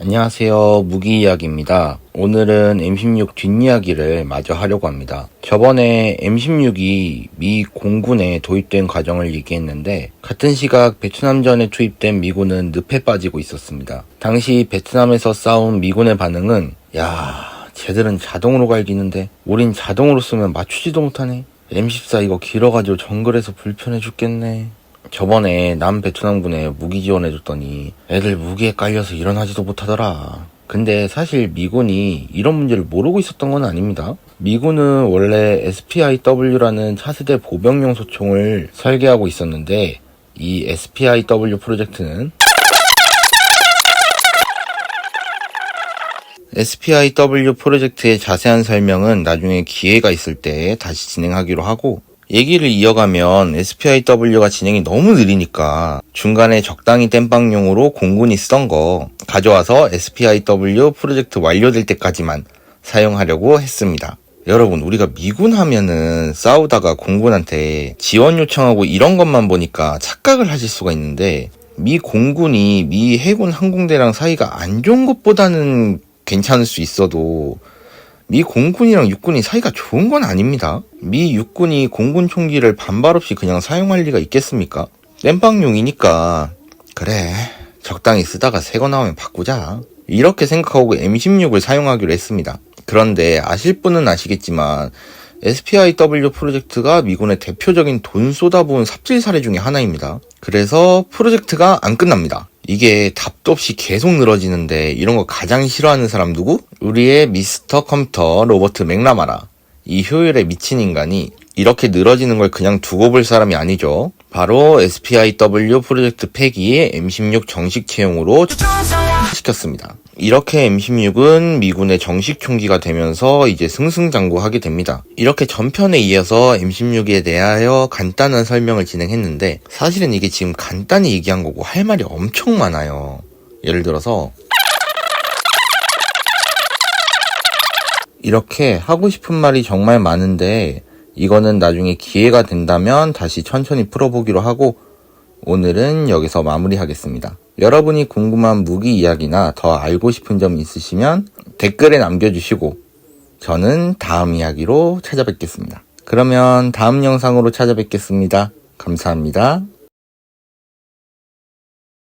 안녕하세요. 무기 이야기입니다. 오늘은 M16 뒷이야기를 마저 하려고 합니다. 저번에 M16이 미 공군에 도입된 과정을 얘기했는데 같은 시각 베트남전에 투입된 미군은 늪에 빠지고 있었습니다. 당시 베트남에서 싸운 미군의 반응은 야, 쟤들은 자동으로 갈기는데 우린 자동으로 쓰면 맞추지도 못하네. M14 이거 길어가지고 정글에서 불편해 죽겠네. 저번에 남 베트남군에 무기 지원해줬더니 애들 무기에 깔려서 일어나지도 못하더라. 근데 사실 미군이 이런 문제를 모르고 있었던 건 아닙니다. 미군은 원래 SPIW라는 차세대 보병용 소총을 설계하고 있었는데 이 SPIW 프로젝트는 SPIW 프로젝트의 자세한 설명은 나중에 기회가 있을 때 다시 진행하기로 하고 얘기를 이어가면 SPIW가 진행이 너무 느리니까 중간에 적당히 땜빵용으로 공군이 쓰던 거 가져와서 SPIW 프로젝트 완료될 때까지만 사용하려고 했습니다. 여러분, 우리가 미군 하면은 싸우다가 공군한테 지원 요청하고 이런 것만 보니까 착각을 하실 수가 있는데 미 공군이 미 해군 항공대랑 사이가 안 좋은 것보다는 괜찮을 수 있어도 미 공군이랑 육군이 사이가 좋은 건 아닙니다. 미 육군이 공군 총기를 반발 없이 그냥 사용할 리가 있겠습니까? 땜빵용이니까 그래 적당히 쓰다가 새 거 나오면 바꾸자. 이렇게 생각하고 M16을 사용하기로 했습니다. 그런데 아실 분은 아시겠지만 SPIW 프로젝트가 미군의 대표적인 돈 쏟아부은 삽질 사례 중에 하나입니다. 그래서 프로젝트가 안 끝납니다. 이게 답도 없이 계속 늘어지는데 이런 거 가장 싫어하는 사람 누구? 우리의 미스터 컴퓨터 로버트 맥라마라. 이 효율에 미친 인간이 이렇게 늘어지는 걸 그냥 두고 볼 사람이 아니죠. 바로 SPIW 프로젝트 폐기에 M16 정식 채용으로 시켰습니다. 이렇게 M16은 미군의 정식 총기가 되면서 이제 승승장구하게 됩니다. 이렇게 전편에 이어서 M16에 대하여 간단한 설명을 진행했는데 사실은 이게 지금 간단히 얘기한 거고 할 말이 엄청 많아요. 예를 들어서 이렇게 하고 싶은 말이 정말 많은데 이거는 나중에 기회가 된다면 다시 천천히 풀어보기로 하고 오늘은 여기서 마무리하겠습니다. 여러분이 궁금한 무기 이야기나 더 알고 싶은 점 있으시면 댓글에 남겨주시고 저는 다음 이야기로 찾아뵙겠습니다. 그러면 다음 영상으로 찾아뵙겠습니다. 감사합니다.